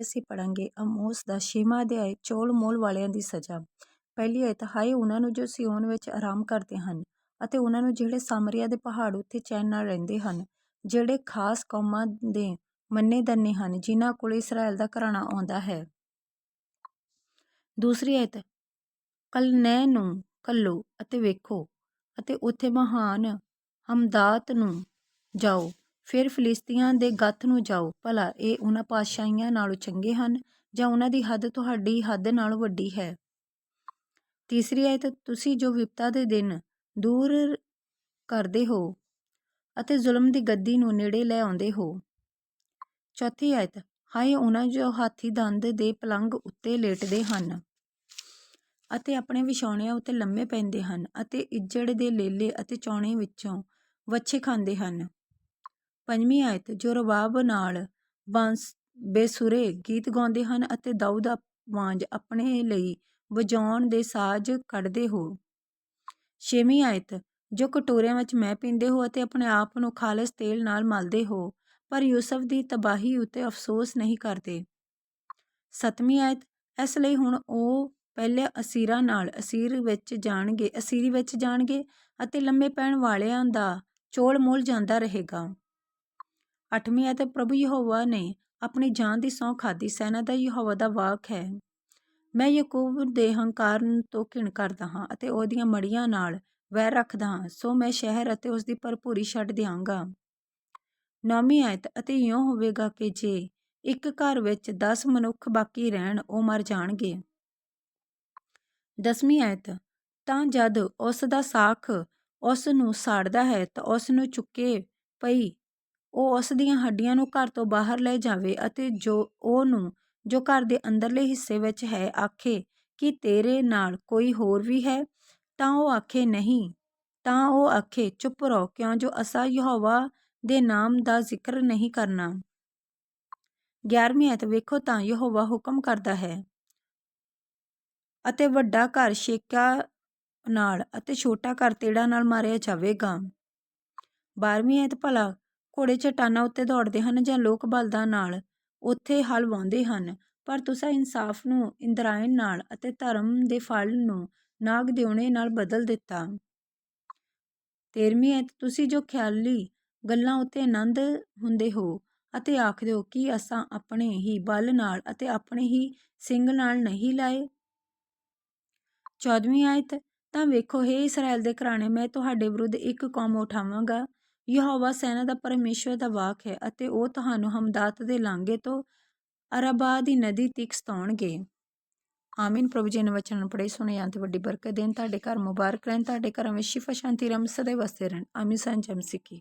ਅਸੀਂ ਪੜਾਂਗੇ। ਆਮੋਸ ਦਾ ਛੇਵਾਂ ਅਧਿਆਇ, ਚੋਲ ਮੋਲ ਵਾਲਿਆਂ ਦੀ ਸਜ਼ਾ। ਪਹਿਲੀ ਆਇਤ, ਹਾਏ ਉਹਨਾਂ ਨੂੰ ਜੋ ਸਿਯੋਨ ਵਿੱਚ ਆਰਾਮ ਕਰਦੇ ਹਨ ਅਤੇ ਉਹਨਾਂ ਨੂੰ ਜਿਹੜੇ ਸਾਮਰੀਆ ਦੇ ਪਹਾੜ ਉੱਤੇ ਚੈਨ ਨਾਲ ਰਹਿੰਦੇ ਹਨ, ਜਿਹੜੇ ਖਾਸ ਕੌਮਾਂ ਦੇ ਮੰਨੇ ਦੰਨੇ ਹਨ, ਜਿਨ੍ਹਾਂ ਕੋਲ ਇਸਰਾਇਲ ਦਾ ਘਰਾਣਾ ਆਉਂਦਾ ਹੈ। ਦੂਸਰੀ ਆਇਤ, ਕਲਨੈ ਨੂੰ ਕੱਲੋ ਅਤੇ ਵੇਖੋ ਅਤੇ ਉੱਥੇ ਮਹਾਨ ਹਮਦਾਤ ਨੂੰ ਜਾਓ। ਫਿਰ ਫਿਲਿਸਤੀਆਂ ਦੇ ਗੱਥ ਨੂੰ ਜਾਓ, ਭਲਾ ਇਹ ਉਹਨਾਂ ਪਾਤਸ਼ਾਹੀਆਂ ਨਾਲੋਂ ਚੰਗੇ ਹਨ ਜਾਂ ਉਹਨਾਂ ਦੀ ਹੱਦ ਤੁਹਾਡੀ ਹੱਦ ਨਾਲੋਂ ਵੱਡੀ ਹੈ। ਤੀਸਰੀ ਆਇਤ, ਤੁਸੀਂ ਜੋ ਵਿਪਤਾ ਦੇ ਦਿਨ ਦੂਰ ਕਰਦੇ ਹੋ ਅਤੇ ਜ਼ੁਲਮ ਦੀ ਗੱਦੀ ਨੂੰ ਨੇੜੇ ਲੈ ਆਉਂਦੇ ਹੋ। ਚੌਥੀ ਆਇਤ, ਹਾਏ ਉਹਨਾਂ ਜੋ ਹਾਥੀ ਦੰਦ ਦੇ ਪਲੰਗ ਉੱਤੇ ਲੇਟਦੇ ਹਨ ਅਤੇ ਆਪਣੇ ਵਿਛਾਉਣਿਆਂ ਉੱਤੇ ਲੰਮੇ ਪੈਂਦੇ ਹਨ ਅਤੇ ਇੱਜੜ ਦੇ ਲੇਲੇ ਅਤੇ ਚੌਣੇ ਵਿੱਚੋਂ ਵੱਛੇ ਖਾਂਦੇ ਹਨ। ਪੰਜਵੀਂ ਆਇਤ, ਜੋ ਰਬਾਬ ਨਾਲ ਬਾਂਸ ਬੇਸੁਰੇ ਗੀਤ ਗਾਉਂਦੇ ਹਨ ਅਤੇ ਦਾਊਦ ਵਾਂਝ ਆਪਣੇ ਲਈ ਵਜਾਉਣ ਦੇ ਸਾਜ਼ ਕੱਢਦੇ ਹੋ। ਛੇਵੀਂ ਆਇਤ, ਜੋ ਕਟੋਰਿਆਂ ਵਿੱਚ ਮੈਂ ਪੀਂਦੇ ਹੋ ਅਤੇ ਆਪਣੇ ਆਪ ਨੂੰ ਖਾਲਸ ਤੇਲ ਨਾਲ ਮਲਦੇ ਹੋ, ਪਰ ਯੂਸਫ ਦੀ ਤਬਾਹੀ ਉੱਤੇ ਅਫਸੋਸ ਨਹੀਂ ਕਰਦੇ। ਸੱਤਵੀਂ ਆਇਤ, ਇਸ ਲਈ ਹੁਣ ਉਹ ਪਹਿਲੇ ਅਸੀਰਾਂ ਨਾਲ ਅਸੀਰ ਵਿੱਚ ਜਾਣਗੇ, ਅਸੀਰੀ ਵਿੱਚ ਜਾਣਗੇ ਅਤੇ ਲੰਮੇ ਪੈਣ ਵਾਲਿਆਂ ਦਾ ਚੋਲ ਮੋਲ ਜਾਂਦਾ ਰਹੇਗਾ। ਅੱਠਵੀਂ ਆਇਤ ਪ੍ਰਭੂ ਯਹੋਵਾ ਨੇ ਆਪਣੀ ਜਾਨ ਦੀ ਸਹੁੰ ਖਾਧੀ, ਸੈਨਾ ਦਾ ਯਹੋਵਾ ਦਾ ਵਾਕ ਹੈ। ਮੈਂ ਯਾਕੂਬ ਦੇ ਹੰਕਾਰ ਤੋਂ ਘਿਣ ਕਰਦਾ ਹਾਂ ਅਤੇ ਉਹਦੀਆਂ ਮੜੀਆਂ ਨਾਲ ਵੈਰ ਰੱਖਦਾ ਹਾਂ, ਸੋ ਮੈਂ ਸ਼ਹਿਰ ਅਤੇ ਉਸ ਦੀ ਭਰਪੂਰੀ ਛੱਡ ਦਿਆਂਗਾ। ਨੌਵੀਂ ਆਇਤ ਅਤੇ ਇਉਂ ਹੋਵੇਗਾ ਕਿ ਜੇ ਇੱਕ ਘਰ ਵਿੱਚ 10 ਮਨੁੱਖ ਬਾਕੀ ਰਹਿਣ, ਉਹ ਮਰ ਜਾਣਗੇ। ਦਸਵੀਂ ਆਇਤ, ਤਾਂ ਜਦ ਉਸ ਦਾ ਸਾਖ ਉਸ ਨੂੰ ਸਾੜਦਾ ਹੈ ਤਾਂ ਉਸ ਨੂੰ ਚੁੱਕੇ ਪਈ ਉਹ ਉਸ ਦੀਆਂ ਹੱਡੀਆਂ ਨੂੰ ਘਰ ਤੋਂ ਬਾਹਰ ਲੈ ਜਾਵੇ ਅਤੇ ਜੋ ਉਹ ਨੂੰ, ਜੋ ਘਰ ਦੇ ਅੰਦਰਲੇ ਹਿੱਸੇ ਵਿੱਚ ਹੈ, ਆਖੇ ਕਿ ਤੇਰੇ ਨਾਲ ਕੋਈ ਹੋਰ ਵੀ ਹੈ, ਤਾਂ ਉਹ ਆਖੇ ਨਹੀਂ। ਤਾਂ ਉਹ ਆਖੇ, ਚੁੱਪ ਰਹੋ, ਕਿਉਂ ਜੋ ਅਸਾਂ ਯਹੋਵਾ ਦੇ ਨਾਮ ਦਾ ਜ਼ਿਕਰ ਨਹੀਂ ਕਰਨਾ? 11ਵੀਂ ਐਤ ਵੇਖੋ ਤਾਂ ਯਹੋਵਾ ਹੁਕਮ ਕਰਦਾ ਹੈ ਅਤੇ ਵੱਡਾ ਘਰ ਸ਼ੇਕਾ ਨਾਲ ਅਤੇ ਛੋਟਾ ਘਰ ਤੇੜਾ ਨਾਲ ਮਾਰਿਆ ਜਾਵੇਗਾ। 12ਵੀਂ ਐਤ ਭਲਾ ਘੋੜੇ ਚਟਾਨਾਂ ਉੱਤੇ ਦੌੜਦੇ ਹਨ ਜਾਂ ਲੋਕ ਬਲਦਾਂ ਨਾਲ ਉੱਥੇ ਹਲ ਵਾਉਂਦੇ ਹਨ, ਪਰ ਤੁਸੀਂ ਇਨਸਾਫ ਨੂੰ ਇੰਦਰਾਇਣ ਨਾਲ ਅਤੇ ਧਰਮ ਦੇ ਫਲ ਨੂੰ ਨਾਗ ਦਿਉਣੇ ਨਾਲ ਬਦਲ ਦਿੱਤਾ। 13ਵੀਂ ਆਇਤ ਤੁਸੀਂ ਜੋ ਖਿਆਲੀ ਗੱਲਾਂ ਉੱਤੇ ਆਨੰਦ ਹੁੰਦੇ ਹੋ ਅਤੇ ਆਖਦੇ ਹੋ, ਕਿ ਅਸਾਂ ਆਪਣੇ ਹੀ ਬਲ ਨਾਲ ਅਤੇ ਆਪਣੇ ਹੀ ਸਿੰਘ ਨਾਲ ਨਹੀਂ ਲਾਏ? 14ਵੀਂ ਆਇਤ ਤਾਂ ਵੇਖੋ, ਹੇ ਇਸਰਾਇਲ ਦੇ ਘਰਾਣੇ, ਮੈਂ ਤੁਹਾਡੇ ਵਿਰੁੱਧ ਇੱਕ ਕੌਮ ਉਠਾਵਾਂਗਾ। ਯਹੋਵਾ ਸੈਨਾ ਦਾ ਪਰਮੇਸ਼ਵਰ ਦਾ ਵਾਕ ਹੈ ਅਤੇ ਉਹ ਤੁਹਾਨੂੰ ਹਮਦਾਤ ਦੇ ਲਾਂਗੇ ਤੋਂ ਅਰਬਾ ਦੀ ਨਦੀ ਤੀਕ ਸਤਾਉਣਗੇ। ਆਮੀਨ। ਪ੍ਰਭੂ ਜੀ ਨੇ ਵਚਨ ਪੜ੍ਹੇ, ਸੁਣੇ ਜਾਂ ਤੇ ਵੱਡੀ ਬਰਕਤ ਦੇਣ। ਤੁਹਾਡੇ ਘਰ ਮੁਬਾਰਕ ਰਹਿਣ, ਤੁਹਾਡੇ ਘਰਾਂ ਵਿੱਚ ਸ਼ਿਫਾ, ਸ਼ਾਂਤੀ ਰਮ ਸਦਾ ਵਸਦੇ ਰਹਿਣ। ਆਮੀਨ। ਸੰਜਮ ਸਿੱਖੀ